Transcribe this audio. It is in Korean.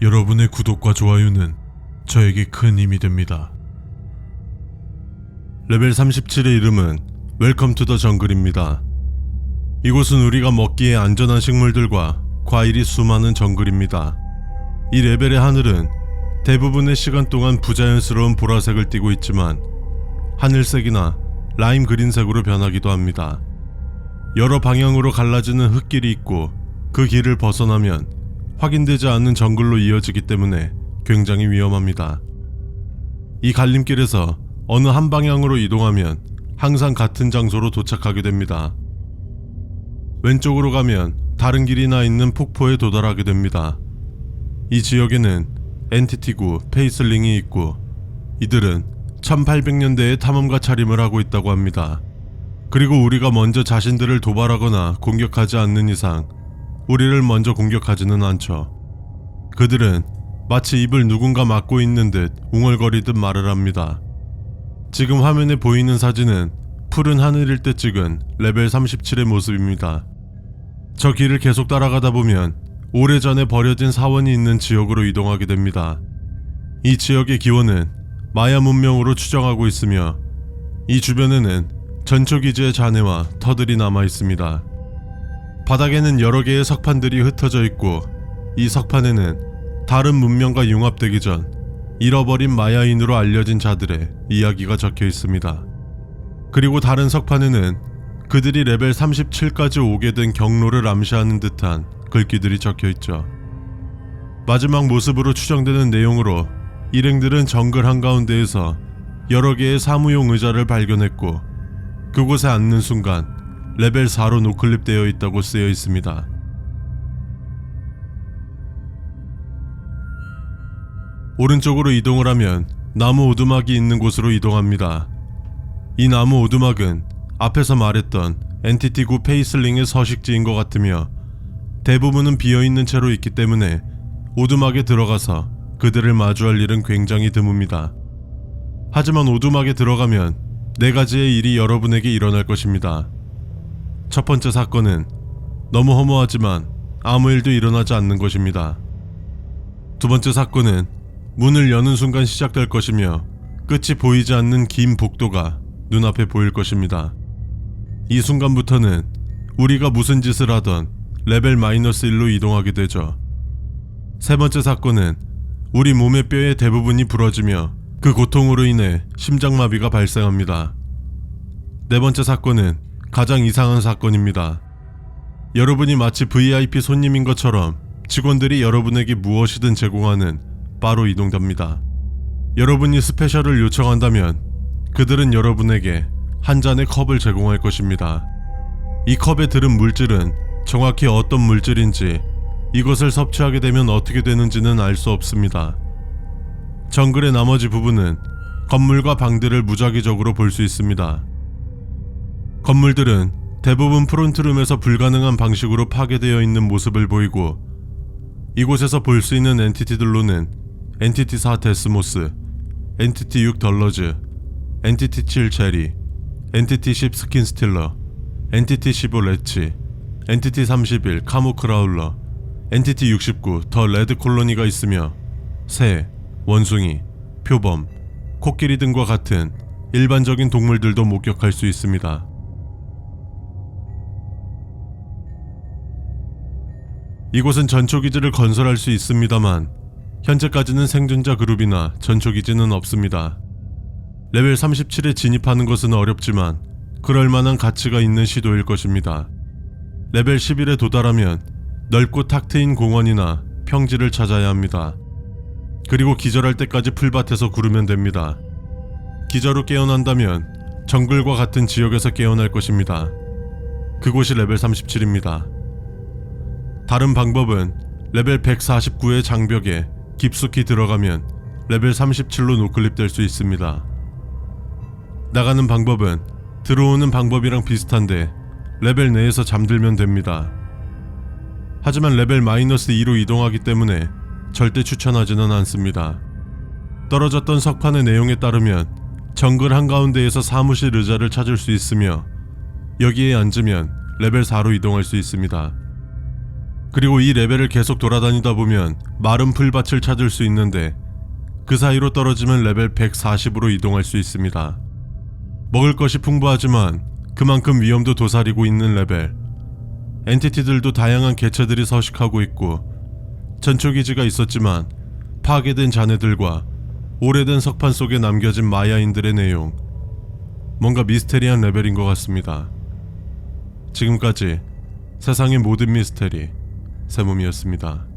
여러분의 구독과 좋아요는 저에게 큰 힘이 됩니다. 레벨 37의 이름은 웰컴 투 더 정글입니다. 이곳은 우리가 먹기에 안전한 식물들과 과일이 수많은 정글입니다. 이 레벨의 하늘은 대부분의 시간 동안 부자연스러운 보라색을 띠고 있지만 하늘색이나 라임 그린색으로 변하기도 합니다. 여러 방향으로 갈라지는 흙길이 있고 그 길을 벗어나면 확인되지 않는 정글로 이어지기 때문에 굉장히 위험합니다. 이 갈림길에서 어느 한 방향으로 이동하면 항상 같은 장소로 도착하게 됩니다. 왼쪽으로 가면 다른 길이 나 있는 폭포에 도달하게 됩니다. 이 지역에는 엔티티구 페이슬링이 있고 이들은 1800년대에 탐험가 차림을 하고 있다고 합니다. 그리고 우리가 먼저 자신들을 도발하거나 공격하지 않는 이상 우리를 먼저 공격하지는 않죠. 그들은 마치 입을 누군가 막고 있는 듯 웅얼거리듯 말을 합니다. 지금 화면에 보이는 사진은 푸른 하늘일 때 찍은 레벨 37의 모습입니다. 저 길을 계속 따라가다 보면 오래전에 버려진 사원이 있는 지역으로 이동하게 됩니다. 이 지역의 기원은 마야 문명으로 추정하고 있으며 이 주변에는 전초기지의 잔해와 터들이 남아 있습니다. 바닥에는 여러 개의 석판들이 흩어져 있고 이 석판에는 다른 문명과 융합되기 전 잃어버린 마야인으로 알려진 자들의 이야기가 적혀 있습니다. 그리고 다른 석판에는 그들이 레벨 37까지 오게 된 경로를 암시하는 듯한 글귀들이 적혀 있죠. 마지막 모습으로 추정되는 내용으로 일행들은 정글 한가운데에서 여러 개의 사무용 의자를 발견했고 그곳에 앉는 순간 레벨 4로 노클립되어 있다고 쓰여 있습니다. 오른쪽으로 이동을 하면 나무 오두막이 있는 곳으로 이동합니다. 이 나무 오두막은 앞에서 말했던 엔티티구 페이슬링의 서식지인 것 같으며 대부분은 비어있는 채로 있기 때문에 오두막에 들어가서 그들을 마주할 일은 굉장히 드뭅니다. 하지만 오두막에 들어가면 네 가지의 일이 여러분에게 일어날 것입니다. 첫 번째 사건은 너무 허무하지만 아무 일도 일어나지 않는 것입니다. 두 번째 사건은 문을 여는 순간 시작될 것이며 끝이 보이지 않는 긴 복도가 눈앞에 보일 것입니다. 이 순간부터는 우리가 무슨 짓을 하던 레벨 마이너스 1로 이동하게 되죠. 세 번째 사건은 우리 몸의 뼈의 대부분이 부러지며 그 고통으로 인해 심장마비가 발생합니다. 네 번째 사건은 가장 이상한 사건입니다. 여러분이 마치 VIP 손님인 것처럼 직원들이 여러분에게 무엇이든 제공하는 바로 이동답니다. 여러분이 스페셜을 요청한다면 그들은 여러분에게 한 잔의 컵을 제공할 것입니다. 이 컵에 들은 물질은 정확히 어떤 물질인지 이것을 섭취하게 되면 어떻게 되는지는 알 수 없습니다. 정글의 나머지 부분은 건물과 방들을 무작위적으로 볼 수 있습니다. 건물들은 대부분 프론트룸에서 불가능한 방식으로 파괴되어 있는 모습을 보이고 이곳에서 볼 수 있는 엔티티들로는 엔티티 4 데스모스, 엔티티 6 덜러즈, 엔티티 7 제리, 엔티티 10 스킨 스틸러, 엔티티 15 레치, 엔티티 31 카모 크라울러, 엔티티 69 더 레드 콜로니가 있으며 새, 원숭이, 표범, 코끼리 등과 같은 일반적인 동물들도 목격할 수 있습니다. 이곳은 전초기지를 건설할 수 있습니다만 현재까지는 생존자 그룹이나 전초기지는 없습니다. 레벨 37에 진입하는 것은 어렵지만 그럴 만한 가치가 있는 시도일 것입니다. 레벨 11에 도달하면 넓고 탁 트인 공원이나 평지를 찾아야 합니다. 그리고 기절할 때까지 풀밭에서 구르면 됩니다. 기절 후 깨어난다면 정글과 같은 지역에서 깨어날 것입니다. 그곳이 레벨 37입니다. 다른 방법은 레벨 149의 장벽에 깊숙이 들어가면 레벨 37로 노클립 될 수 있습니다. 나가는 방법은 들어오는 방법이랑 비슷한데 레벨 내에서 잠들면 됩니다. 하지만 레벨 마이너스 2로 이동하기 때문에 절대 추천하지는 않습니다. 떨어졌던 석판의 내용에 따르면 정글 한가운데에서 사무실 의자를 찾을 수 있으며 여기에 앉으면 레벨 4로 이동할 수 있습니다. 그리고 이 레벨을 계속 돌아다니다 보면 마른 풀밭을 찾을 수 있는데 그 사이로 떨어지면 레벨 140으로 이동할 수 있습니다. 먹을 것이 풍부하지만 그만큼 위험도 도사리고 있는 레벨. 엔티티들도 다양한 개체들이 서식하고 있고 전초기지가 있었지만 파괴된 자네들과 오래된 석판 속에 남겨진 마야인들의 내용. 뭔가 미스테리한 레벨인 것 같습니다. 지금까지 세상의 모든 미스테리 세몸이었습니다.